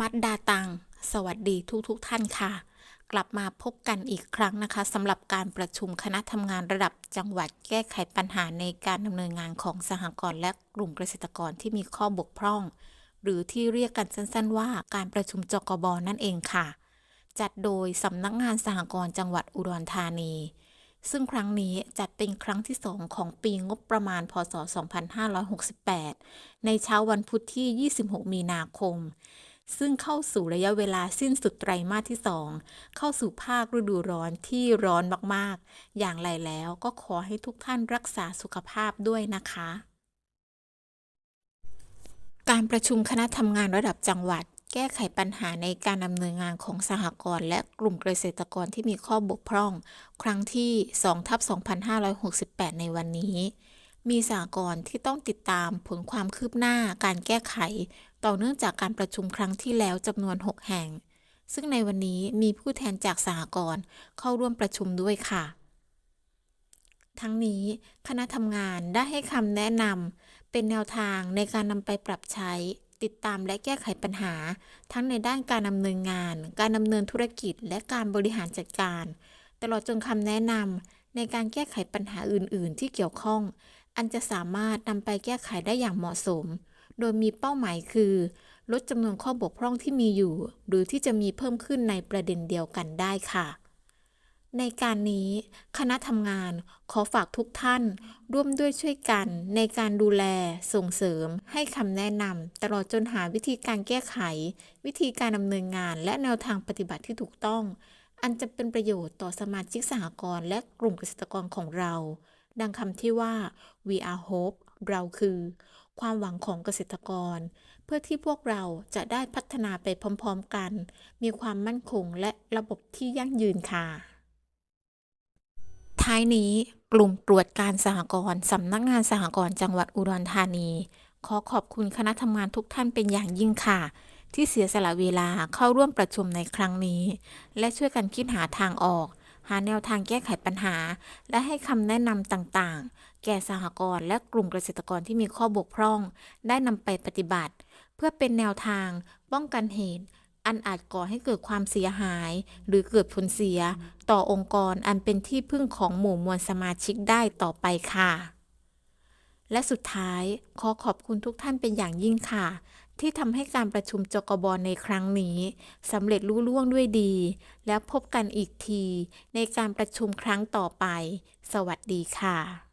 มัดดาตัง สวัสดีทุกทุกท่านค่ะ กลับมาพบกันอีกครั้งนะคะสำหรับการประชุมคณะทำงานระดับจังหวัดแก้ไขปัญหาในการดำเนินงานของสหกรณ์และกลุ่มเกษตรกรที่มีข้อบกพร่อง หรือที่เรียกกันสั้น ๆ ว่าการประชุมจกบนั่นเองค่ะ จัดโดยสำนักงานสหกรณ์จังหวัดอุดรธานี ซึ่งครั้งนี้จัดเป็นครั้งที่2ของปีงบประมาณพศ 2568 ในเช้าวันพุธที่ 26 มีนาคม ซึ่งเข้าสู่ระยะเวลาสิ้นสุดไตรมาสที่ 2 เข้าสู่ภาคฤดูร้อนที่ร้อนมากๆ อย่างไรแล้วก็ขอให้ทุกท่านรักษาสุขภาพด้วยนะคะ การประชุมคณะทำงานระดับจังหวัด แก้ไขปัญหาในการดำเนินงานของสหกรณ์และกลุ่มเกษตรกรที่มีข้อบกพร่อง ครั้งที่2ทับ2568 ในวันนี้มีสหกรณ์ที่ต้องติดตามผลความคืบหน้าการแก้ไข ต่อเนื่องจากการประชุมครั้งที่แล้วจำนวน 6 แห่ง ซึ่งในวันนี้มีผู้แทนจากสหกรณ์เข้าร่วมประชุมด้วยค่ะ ทั้งนี้คณะทำงานได้ให้คำแนะนำเป็นแนวทางในการนำไปปรับใช้ ติดตามและแก้ไขปัญหา ทั้งในด้านการดำเนินงาน การดำเนินธุรกิจ และการบริหารจัดการ ตลอดจนคำแนะนำในการแก้ไขปัญหาอื่น ๆ ที่เกี่ยวข้อง อันจะสามารถนำไปแก้ไขได้อย่างเหมาะสม โดยมีเป้าหมายคือ ลดจำนวนข้อบกพร่องที่มีอยู่ หรือที่จะมีเพิ่มขึ้นในประเด็นเดียวกันได้ค่ะ ในการนี้คณะทำงานขอฝากทุกท่าน ร่วมด้วยช่วยกัน ในการดูแล ส่งเสริม ให้คำแนะนำตลอดจนหาวิธีการแก้ไข วิธีการดำเนินงาน และแนวทางปฏิบัติที่ถูกต้อง อันจะเป็นประโยชน์ต่อสมาชิกสหกรณ์และกลุ่มเกษตรกรของเรา ดังคำที่ว่า we are hope เราคือ ความหวังของเกษตรกร เพื่อที่พวกเราจะได้พัฒนาไปพร้อมๆกัน มีความมั่นคงและระบบที่ยั่งยืนค่ะ ท้ายนี้กลุ่มตรวจการสหกรณ์สำนักงานสหกรณ์จังหวัดอุดรธานี ขอขอบคุณคณะทำงานทุกท่านเป็นอย่างยิ่งค่ะ ที่เสียสละเวลาเข้าร่วมประชุมในครั้งนี้ และช่วยกันคิดหาทางออก หาแนวทางแก้ไขปัญหา และให้คำแนะนำต่างๆ แก่สหกรณ์และกลุ่มเกษตรกรที่มีข้อบกพร่อง ได้นำไปปฏิบัติ เพื่อเป็นแนวทาง ป้องกันเหตุ อันอาจก่อให้เกิดความเสียหาย หรือเกิดผลเสีย ต่อองค์กรอันเป็นที่พึ่งของหมู่มวลสมาชิกได้ต่อไปค่ะและสุดท้ายขอขอบคุณทุกท่านเป็นอย่างยิ่งค่ะ ที่ทำให้การประชุมจกบในครั้งนี้สำเร็จลุล่วงด้วยดี แล้วพบกันอีกทีในการประชุมครั้งต่อไป สวัสดีค่ะ